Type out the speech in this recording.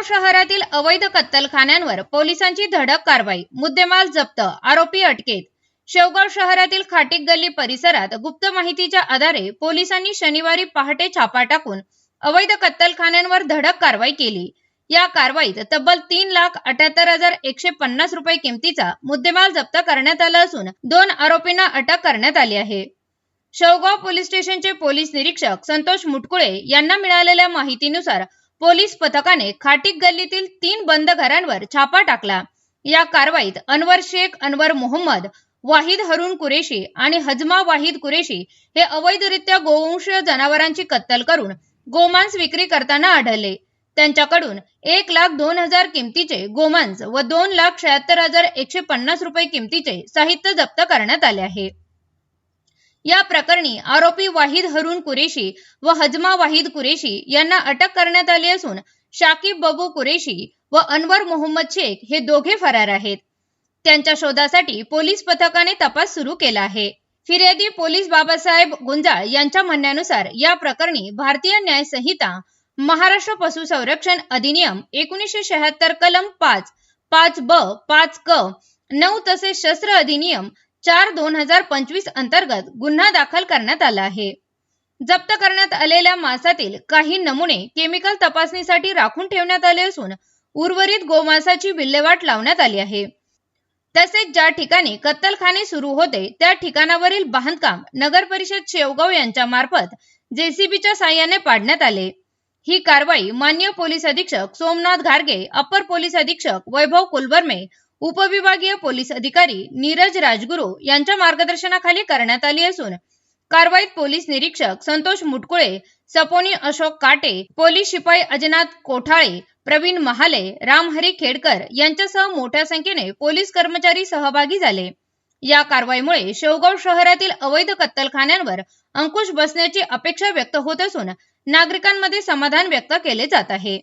शेवगाव शहरातील अवैध कत्तलखान्यांवर पोलिसांची धडक कारवाई मुद्देमाल जप्त आरोपी अटकेत. शेवगाव शहरातील खाटिक गल्ली परिसरात गुप्त माहितीच्या आधारे पोलिसांनी शनिवारी पहाटे छापा टाकून अवैध कत्तलखान्यांवर धडक कारवाई केली. या कारवाईत तब्बल तीन लाख अठ्याहत्तर हजार एकशे पन्नास रुपये किमतीचा मुद्देमाल जप्त करण्यात आला असून दोन आरोपींना अटक करण्यात आली आहे. शेवगाव पोलीस स्टेशनचे पोलीस निरीक्षक संतोष मुटकुळे यांना मिळालेल्या माहितीनुसार पोलीस पथकाने खाटीक गल्लीतील तीन बंद घरांवर छापा टाकला. या कारवाईत अनवर शेख अनवर मोहम्मद वाहिद हरुण कुरेशी आणि हजमा वाहिद कुरेशी हे अवैधरित्या गोवंश जनावरांची कत्तल करून गोमांस विक्री करताना आढळले. त्यांच्याकडून एक लाख दोन हजार किमतीचे गोमांस व दोन लाख शहात्तर हजार एकशे पन्नास रुपये किमतीचे साहित्य जप्त करण्यात आले आहे. या प्रकरणी आरोपी वाहिद हरुण कुरेशी व हजमा वाहिद कुरेशी यांना अटक करण्यात आली असून शाकिब बबू कुरेशी व अनवर मोहम्मद शेख हे दोघे फरार आहेत. त्यांच्या शोधासाठी पोलीस पथकाने तपास सुरू केला आहे. फिर्यादी पोलीस बाबासाहेब गुंजाळ यांच्या म्हणण्यानुसार या प्रकरणी भारतीय न्याय संहिता महाराष्ट्र पशु संरक्षण अधिनियम एकोणीसशे शहात्तर कलम पाच पाच ब पाच क नऊ तसेच शस्त्र अधिनियम चार दोन हजार पंचवीस अंतर्गत गुन्हा दाखल करण्यात आला आहे. जप्त करण्यात आलेल्या मांसातील काही नमुने केमिकल तपासणीसाठी राखून ठेवण्यात आले असून उर्वरित गोमांसाची विल्हेवाट लावण्यात आली आहे. तसेच ज्या ठिकाणी कत्तलखाने सुरू होते त्या ठिकाणावरील बांधकाम नगर परिषद शेवगाव यांच्या मार्फत जेसीबीच्या साह्याने पाडण्यात आले. ही कारवाई मान्य पोलीस अधीक्षक सोमनाथ घारगे अप्पर पोलीस अधीक्षक वैभव कुलबर्मे उपविभागीय पोलीस अधिकारी नीरज राजगुरू यांच्या मार्गदर्शनाखाली करण्यात आली असून कारवाईत पोलीस निरीक्षक संतोष मुटकुळे सपोनी अशोक काटे पोलीस शिपाई अजनाथ कोठाळे प्रवीण महाले रामहरी खेडकर यांच्यासह मोठ्या संख्येने पोलीस कर्मचारी सहभागी झाले. या कारवाईमुळे शेवगाव शहरातील अवैध कत्तलखान्यांवर अंकुश बसण्याची अपेक्षा व्यक्त होत असून नागरिकांमध्ये समाधान व्यक्त केले जात आहे.